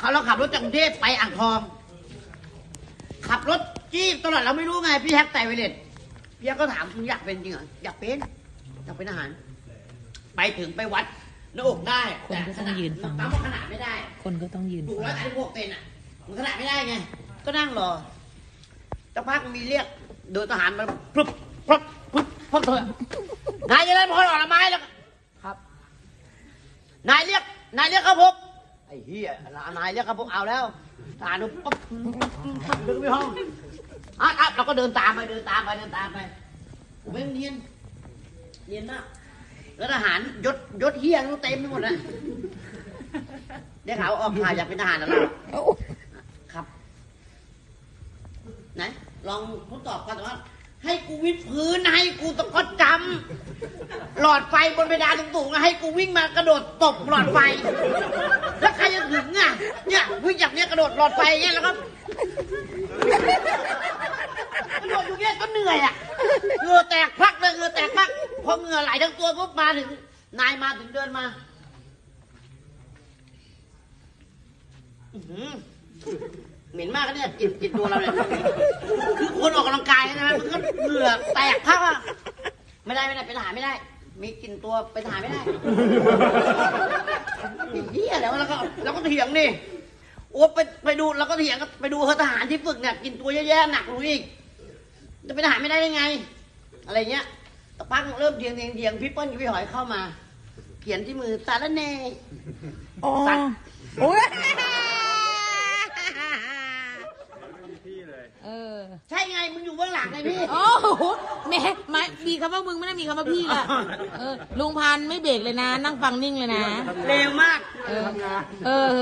เขาเราขับรถจากกรุงเทพไปอ่างทอง ขับรถจี้ตลอดเราไม่รู้ไงพี่แฮกไตไวเลตพี่แฮกก็ถามมึงอยากเป็นจริงเหรออยากเป็นอยากเป็นทหาร ไปถึงไปวัดหน้าอกได้คนก็ต้องยืนฟัง ปั๊มว่าขนาดไม่ได้ คนก็ต้องยืนถูกฟัร้อยงสามสิบหกเซนอะมันขนาดไม่ได้ไง ก็นั่งรอสักพักมีเรียก โดยทหารมาพรึบพรึบพรึบพรึบเถอะนายจะได้พอออกละไม้แล้วก็ครับ นายเรียก นายเรียกเขาพบ ฮียนายเรียกเขาพบเอาแล้วทหาดูปุ๊บปุ๊บดินไปห้องอะอะเราก็เดินตามไปเดินตามไปเดินตามไปผมไม่เนียนเนียนมากแล้วทหารยศยศเฮียเต็มไปหมดนะได้ข่าวออกข่าวอยากเป็นทหารแล้วล่ะครับ ไหนลองทดสอบกันว่า ให้กูวิดพื้นให้กูตะกดจำหลอดไฟบนเพดานสูงๆให้กูวิ่งมากระโดดตบหลอดไฟ แล้วใครจะถึงอะเนี่ยวิ่งจากเนี้ยกระโดดหลอดไฟอย่างเงี้ยแล้วก็กระโดดอยู่เงี้ยก็เหนื่อยอะเหงื่อแตกพักเลยเหงื่อแตกพักพอเหงื่อไหลทั้งตัวปุ๊บมาถึง นายมาถึงเดินมาอื้อหือเหม็นมากนะเนี่ยกลิ่นกลิ่นตัวเราเนี่ย มันก็เหงื่อแตกพักอะไม่ได้ไม่ได้เป็นทหารไม่ได้ มีกลิ่นตัวเป็นทหารไม่ได้ไอ้เหี้ยแล้วแล้วก็แล้วก็เถียงนี่โอ้ไปไปดูแล้วก็เถียงไปดูเฮอทหารที่ฝึกเนี่ยกินตัวแย่ๆหนักกว่ารู้อีกจะเป็นทหารไม่ได้ได้ไง อะไรเงี้ยตะปังเริ่มเถียงเถียงเถียงพี่เปิ้ลกับพี่หอยเข้ามา เขียนที่มือสารแหน่ อ๋อ สัตว์ โอ้ย เออ ใช่ไงมึงอยู่เบื้องหลังไงพี่ โอ้โหแหม่ไม่มีคำว่ามึงไม่ได้มีคำว่าพี่ละเออลุงพันธุ์ไม่เบรกเลยนะ นั่งฟังนิ่งเลยนะ เร็วมาก เออ เออ